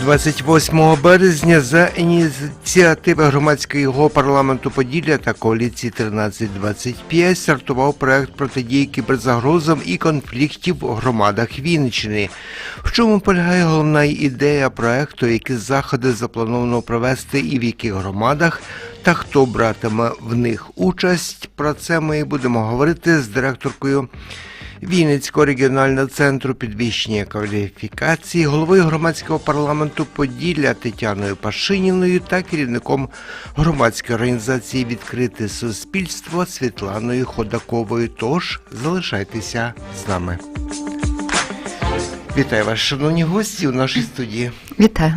28 березня за ініціативи громадського парламенту Поділля та коаліції 1325 стартував проект протидії кіберзагрозам і конфліктів у громадах Вінниччини. В чому полягає головна ідея проекту, які заходи заплановано провести і в яких громадах, та хто братиме в них участь. Про це ми будемо говорити з директоркою. Вінницького регіонального центру підвищення кваліфікації, головою громадського парламенту Поділля Тетяною Пашиніною та керівником громадської організації Відкрите суспільство Світланою Ходаковою. Тож залишайтеся з нами. Вітаю вас, шановні гості, у нашій студії. Вітаю.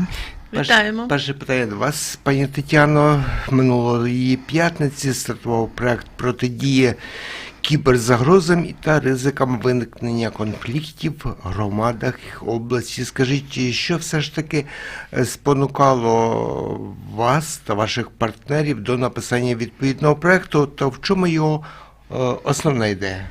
Вітаємо. Перше питання до вас, пані Тетяно. Минулої п'ятниці стартував проект протидії кіберзагрозам та ризикам виникнення конфліктів в громадах області. Скажіть, що все ж таки е, спонукало вас та ваших партнерів до написання відповідного проекту, та в чому його е, основна ідея?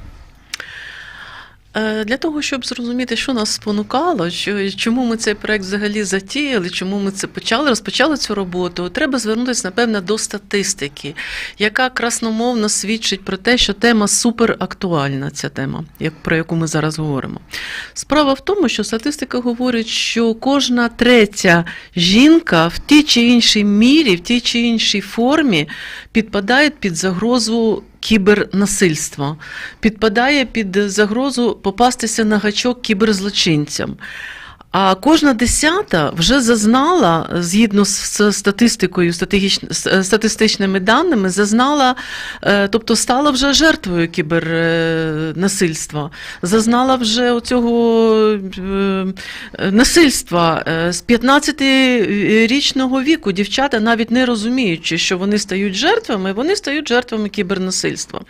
Е, Для того, щоб зрозуміти, що нас спонукало, що, чому ми цей проект взагалі затіяли, чому ми це почали, розпочали цю роботу, треба звернутися, напевно, до статистики, яка красномовно свідчить про те, що тема суперактуальна, ця тема, як, про яку ми зараз говоримо. Справа в тому, що статистика говорить, що кожна третя жінка в тій чи іншій мірі, в тій чи іншій формі підпадає під загрозу кібернасильства, підпадає під загрозу попастися на гачок кіберзлочинцям. А кожна десята вже зазнала, згідно з статистикою, статистич- статистичними даними, зазнала, е, тобто стала вже жертвою кібернасильства, зазнала вже цього насильства Е, з 15-річного віку. Дівчата, навіть не розуміючи, що вони стають жертвами, вони стають жертвами кібернасильства.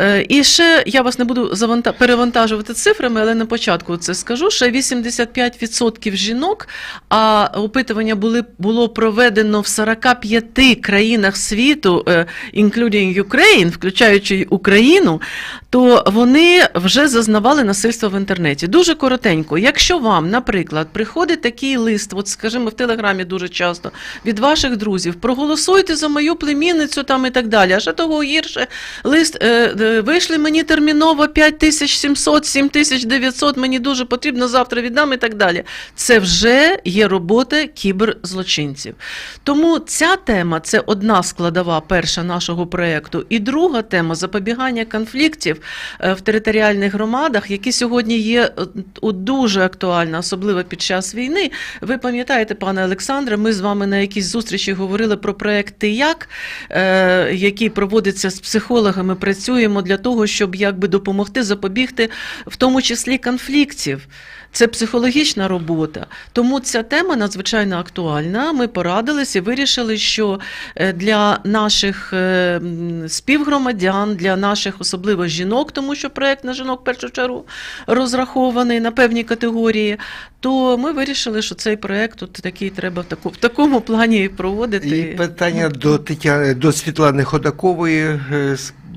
Е, І ще я вас не буду заванта- перевантажувати цифрами, але на початку це скажу. Ще 85% жінок, а опитування були, було проведено в 45 країнах світу, е, including Ukraine, включаючи Україну, то вони вже зазнавали насильства в інтернеті. Дуже коротенько. Якщо вам, наприклад, приходить такий лист, от скажімо, в телеграмі дуже часто від ваших друзів, проголосуйте за мою племінницю там і так далі. А ще того гірше лист е, е, вийшли мені терміново 5700, 7900, мені дуже потрібно завтра віддам і так далі. Це вже є робота кіберзлочинців. Тому ця тема це одна складова перша нашого проєкту. І друга тема запобігання конфліктів в територіальних громадах, які сьогодні є е, дуже актуальна, особливо під час війни. Ви пам'ятаєте, пане Олександре, ми з вами на якійсь зустрічі говорили про проект «Ти як, е, який проводиться з психологами. Працюємо для того, щоб якби допомогти запобігти, в тому числі конфліктів. Це психологічна робота. Тому ця тема надзвичайно актуальна. Ми порадились і вирішили, що е, для наших е, співгромадян, для наших особливо жінок, тому що проект на жінок в першу чергу розрахований на певні категорії, то ми вирішили, що цей проект от такий треба в, таку, в такому плані проводити. І питання до Тетяни до Світлани Ходакової.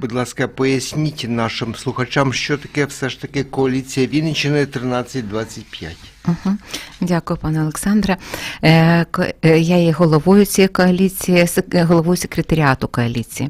Будь ласка, поясніть нашим слухачам, що таке все ж таки коаліція Вінниччини 1325. Угу. Дякую, пане Олександре. Е, е, Я є головою цієї коаліції, е, головою секретаріату коаліції.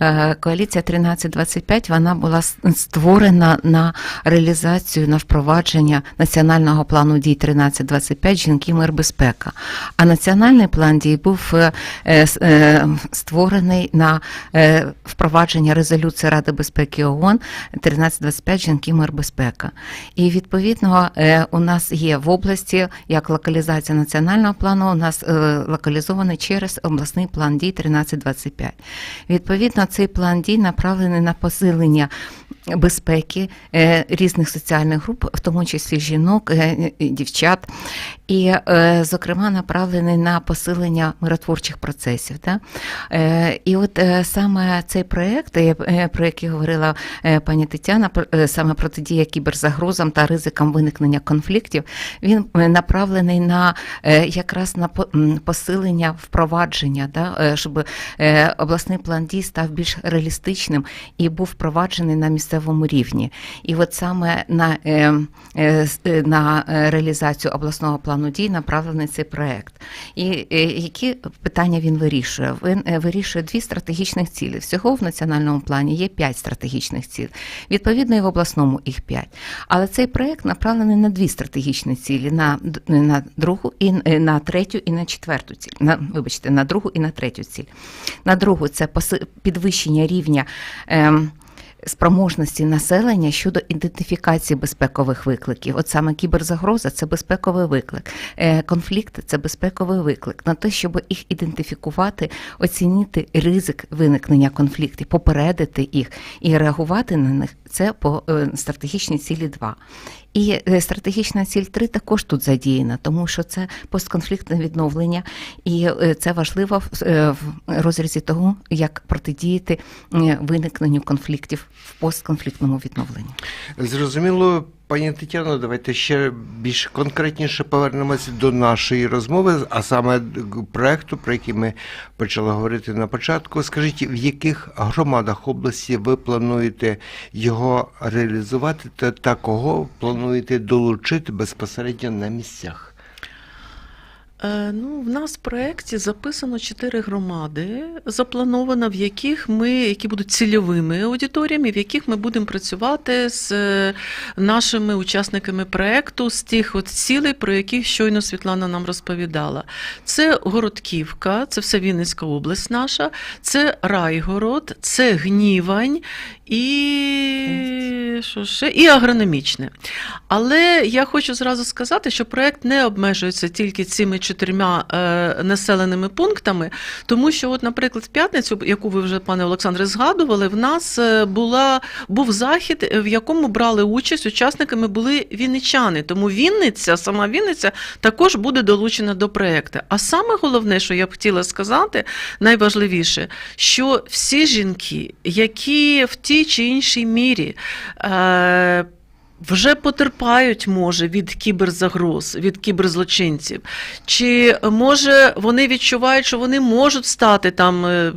Е, Коаліція 1325 вона була створена на реалізацію на впровадження національного плану дій 1325 жінки мир безпека. А національний план дій був е, е, е, створений на е, впровадження резолюції Ради безпеки ООН 1325 жінки мир безпека. І відповідно е, у нас є в області як локалізація національного плану, у нас е, локалізований через обласний план дій 1325. Відповідно, цей план дій направлений на посилення безпеки е, різних соціальних груп, в тому числі жінок, дівчат. І, е, зокрема, направлений на посилення миротворчих процесів. Да? Е, І от е, саме цей проєкт, про який говорила пані Тетяна, саме протидія кіберзагрозам та ризикам виникнення конфліктів, він направлений на якраз на посилення впровадження, да? щоб обласний план дій став більш реалістичним і був впроваджений на місцевому рівні. І от саме на, на реалізацію обласного плану дій направлений цей проект. І е, які питання він вирішує? Він е, вирішує дві стратегічних цілі. Всього в національному плані є п'ять стратегічних цілей. Відповідно, і в обласному їх п'ять. Але цей проект направлений на дві стратегічні цілі: на, на другу і е, на третю і на четверту ціль. На, вибачте, на другу і на третю ціль. На другу це підвищення рівня. Ем, Спроможності населення щодо ідентифікації безпекових викликів. От саме кіберзагроза це безпековий виклик, Е, конфлікти це безпековий виклик. На те, щоб їх ідентифікувати, оцінити ризик виникнення конфліктів, попередити їх і реагувати на них. Це по е, стратегічній цілі 2. І е, стратегічна ціль 3 також тут задіяна, тому що це постконфліктне відновлення, і е, це важливо в, розрізі того, як протидіяти виникненню конфліктів в постконфліктному відновленні. Зрозуміло, пані Тетяно, давайте ще більш конкретніше повернемося до нашої розмови, а саме проекту, про який ми почали говорити на початку. Скажіть, в яких громадах області ви плануєте його реалізувати та, кого плануєте долучити безпосередньо на місцях? Е, Ну, в нас в проєкті записано чотири громади, заплановано, в яких ми, які будуть цільовими аудиторіями, в яких ми будемо працювати з е, нашими учасниками проєкту, з тих от цілей, про які щойно Світлана нам розповідала. Це Городківка, це все Вінницька область наша, це Райгород, це Гнівань і що ще? І агрономічне. Але я хочу зразу сказати, що проект не обмежується тільки цими чотирма е, населеними пунктами, тому що, от, наприклад, в п'ятницю, яку ви вже, пане Олександре, згадували, в нас е, була, був захід, е, в якому брали участь учасниками були вінничани. Тому Вінниця, сама Вінниця, також буде долучена до проекту. А саме головне, що я б хотіла сказати, найважливіше, що всі жінки, які в тій чи іншій мірі. Е, вже потерпають, може, від кіберзагроз, від кіберзлочинців. Чи може вони відчувають, що вони можуть стати там е,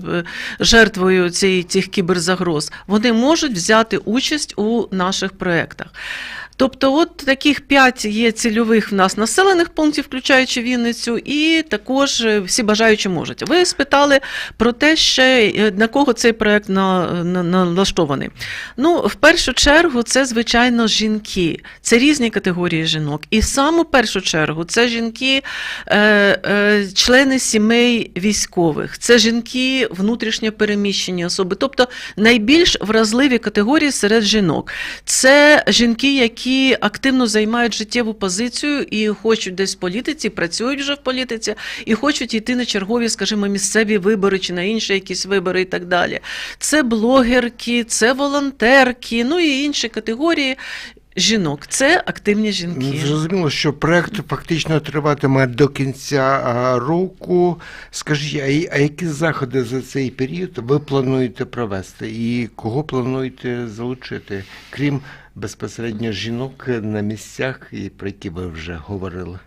жертвою цих кіберзагроз? Вони можуть взяти участь у наших проєктах. Тобто, от таких п'ять є цільових в нас населених пунктів, включаючи Вінницю, і також е, всі бажаючі можуть. Ви спитали про те, ще е, на кого цей проект на, на, налаштований. Ну, в першу чергу, це звичайно жінки, це різні категорії жінок. І в першу чергу це жінки, е, члени сімей військових, це жінки внутрішньо переміщені особи, тобто найбільш вразливі категорії серед жінок. Це жінки, які активно займають життєву позицію і хочуть десь в політиці, працюють вже в політиці, і хочуть йти на чергові, скажімо, місцеві вибори чи на інші якісь вибори і так далі. Це блогерки, це волонтерки, ну і інші категорії. Жінок, це активні жінки. Ну, Зрозуміло, що проект фактично триватиме до кінця року. Скажіть, а які заходи за цей період ви плануєте провести і кого плануєте залучити, крім безпосередньо жінок на місцях, і про які ви вже говорили?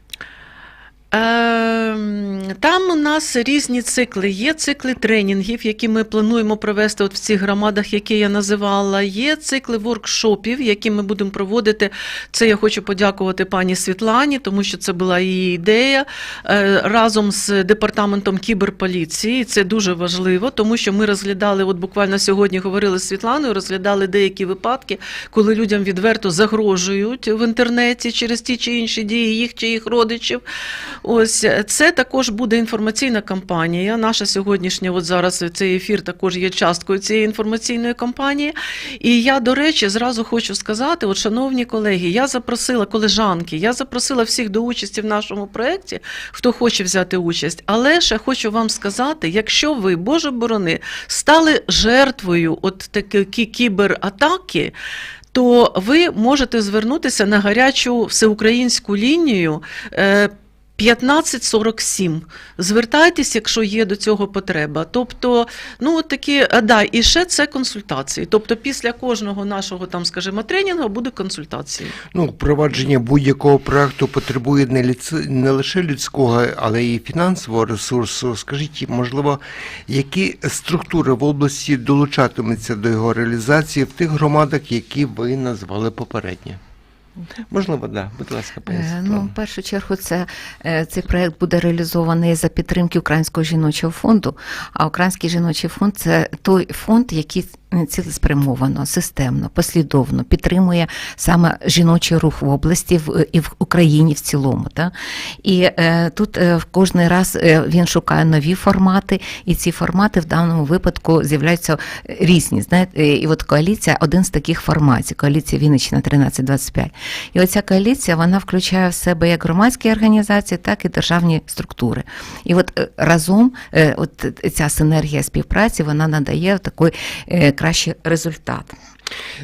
Ем, Там у нас різні цикли. Є цикли тренінгів, які ми плануємо провести от в цих громадах, які я називала. Є цикли воркшопів, які ми будемо проводити. Це я хочу подякувати пані Світлані, тому що це була її ідея е, разом з департаментом кіберполіції. Це дуже важливо, тому що ми розглядали, от буквально сьогодні говорили з Світланою, розглядали деякі випадки, коли людям відверто загрожують в інтернеті через ті чи інші дії їх чи їх родичів. Ось це також буде інформаційна кампанія. Наша сьогоднішня, от зараз цей ефір також є часткою цієї інформаційної кампанії. І я, до речі, зразу хочу сказати: от, шановні колеги, я запросила колежанки, я запросила всіх до участі в нашому проєкті, хто хоче взяти участь. Але ще хочу вам сказати: якщо ви, Боже борони, стали жертвою от такої кібератаки, то ви можете звернутися на гарячу всеукраїнську лінію. Е, 1547. Звертайтесь, якщо є до цього потреба. Тобто, ну такі, да, і ще це консультації. Тобто, після кожного нашого там, скажімо, тренінгу буде консультації. Ну, впровадження будь-якого проекту потребує не, ліц... не лише людського, але й фінансового ресурсу. Скажіть, можливо, які структури в області долучатимуться до його реалізації в тих громадах, які ви назвали попередньо? Можливо, да. Будь ласка, пані Е, Ну, в першу чергу, це е, цей проект буде реалізований за підтримки Українського жіночого фонду. А Український жіночий фонд це той фонд, який цілеспрямовано, системно, послідовно підтримує саме жіночий рух в області в, і в Україні в цілому. Та? І е, тут е, в кожний раз е, він шукає нові формати, і ці формати в даному випадку з'являються різні. Знаєте, і от коаліція один з таких форматів. Коаліція Вінниччина 1325. І оця коаліція вона включає в себе як громадські організації, так і державні структури. І от е, разом е, от ця синергія співпраці вона надає такий е, кращий результат.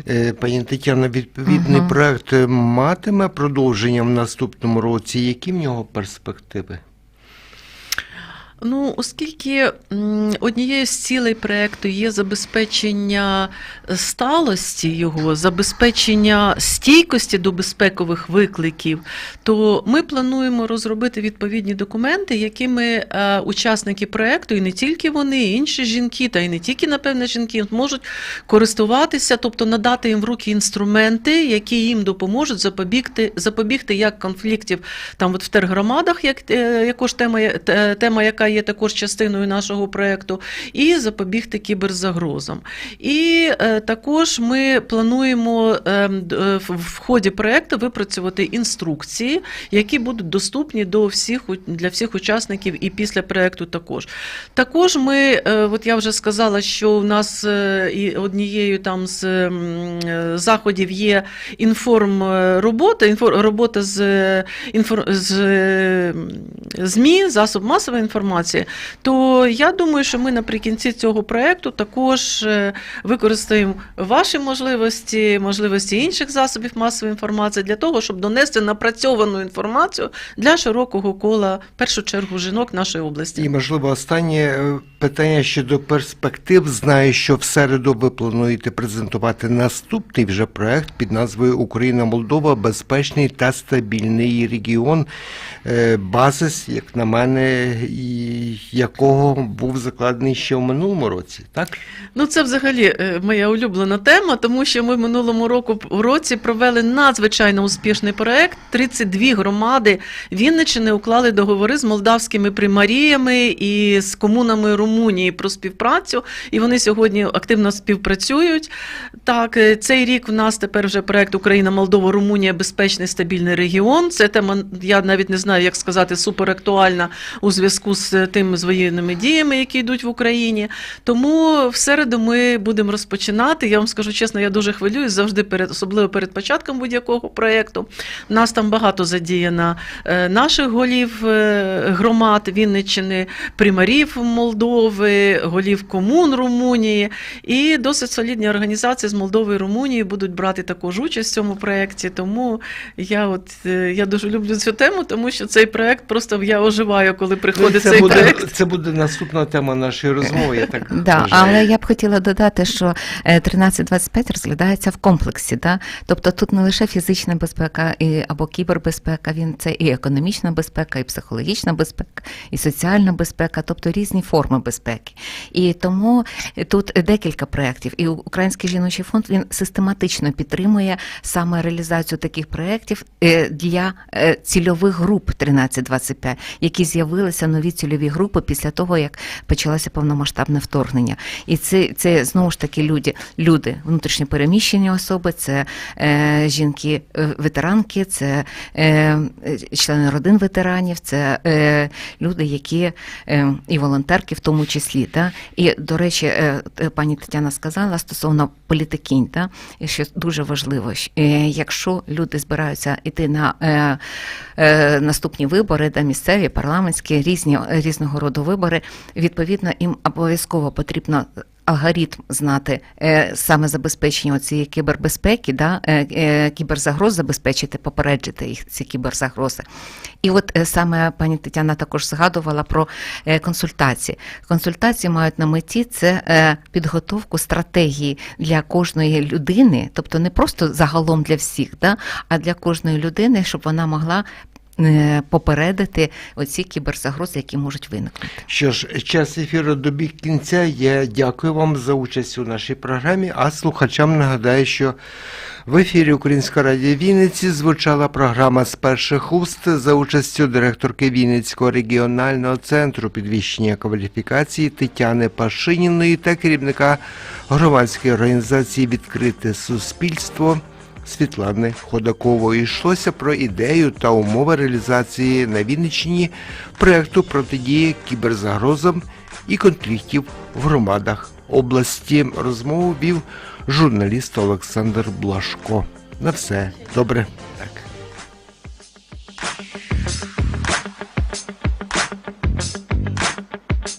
Е, Пані Тетяна, відповідний Ага. проект е, матиме продовження в наступному році. Які в нього перспективи? Ну, оскільки однією з цілей проекту є забезпечення сталості його, забезпечення стійкості до безпекових викликів, то ми плануємо розробити відповідні документи, якими е, учасники проекту, і не тільки вони, і інші жінки, та й не тільки, напевне, жінки, зможуть користуватися, тобто надати їм в руки інструменти, які їм допоможуть запобігти, запобігти як конфліктів там от в тергромадах, як е, якож тема, тема, яка є також частиною нашого проекту, і запобігти кіберзагрозам. І е, також ми плануємо е, е, в- ході проекту випрацювати інструкції, які будуть доступні до всіх для всіх учасників і після проекту також. Також ми, от я вже сказала, що у нас однією там з заходів є інформ робота, інфор, робота з, е, інфор, з ЗМІ, засоб масової інформації, то я думаю, що ми наприкінці цього проекту також е, використаємо ваші можливості, можливості інших засобів масової інформації для того, щоб донести напрацьовану інформацію для широкого кола, в першу чергу, жінок нашої області. І, можливо, останнє е, питання щодо перспектив. Знаю, що в середу ви плануєте презентувати наступний вже проект під назвою Україна Молдова безпечний та стабільний регіон. Е, Базис, як на мене, і якого був закладений ще в минулому році, так? Ну, це взагалі е, моя улюблена тема, тому що ми минулому року році провели надзвичайно успішний проект. 32 громади Вінниччини уклали договори з молдавськими примаріями і з комунами Румунії про співпрацю. І вони сьогодні активно співпрацюють. Так, е, цей рік в нас тепер вже проект Україна, Молдова, Румунія, безпечний стабільний регіон. Це тема, я навіть не знаю, як сказати, суперактуальна у зв'язку з тими з воєнними діями, які йдуть в Україні. Тому в середу ми будемо розпочинати. Я вам скажу чесно, я дуже хвилююсь завжди перед, особливо перед початком будь-якого проєкту. Нас там багато задіяно е, наших голів е, громад Вінниччини, примарів Молдови, голів комун Румунії. І досить солідні організації з Молдови і Румунії будуть брати також участь в цьому проєкті. Тому я от е, я дуже люблю цю тему, тому що цей проєкт просто я оживаю, коли приходить це, цей буде, це буде наступна тема нашої розмови. Я так Да, але я б хотіла додати, що е, 1325 розглядається в комплексі. Да? Тобто тут не лише фізична безпека і, або кібербезпека, він це і економічна безпека, і психологічна безпека, і соціальна безпека, тобто різні форми безпеки. І тому тут декілька проєктів. І Український жіночий фонд він систематично підтримує саме реалізацію таких проєктів е, для е, цільових груп 1325, які з'явилися нові цільові групи після того, як почалося повномасштабне вторгнення. І це, це знову ж таки люди, люди, внутрішньо переміщені особи, це е, жінки, е, це е, е, члени родин ветеранів, це е, люди, які е, і волонтерки в тому числі. Та? І, до речі, е, е, пані Тетяна сказала стосовно політикінь, та? що дуже важливо, е, якщо люди збираються йти на е, е, наступні вибори, да, місцеві, парламентські, різні, різного роду вибори, відповідно, їм обов'язково потрібно алгоритм знати е, саме забезпечення цієї кібербезпеки, да, е, е, кіберзагроз забезпечити, попереджити їх ці кіберзагрози. І от саме пані Тетяна також згадувала про консультації. Консультації мають на меті це підготовку стратегії для кожної людини, тобто не просто загалом для всіх, да, а для кожної людини, щоб вона могла попередити оці кіберзагрози, які можуть виникнути. Що ж, час ефіру добіг кінця. Я дякую вам за участь у нашій програмі. А слухачам нагадаю, що в ефірі Української радіо Вінниці звучала програма з перших уст за участю директорки Вінницького регіонального центру підвищення кваліфікації Тетяни Пашиніної та керівника громадської організації Відкрите суспільство. Світлани Ходакової йшлося про ідею та умови реалізації на Вінниччині проекту протидії кіберзагрозам і конфліктів в громадах області. Розмову вів журналіст Олександр Блашко. На все добре.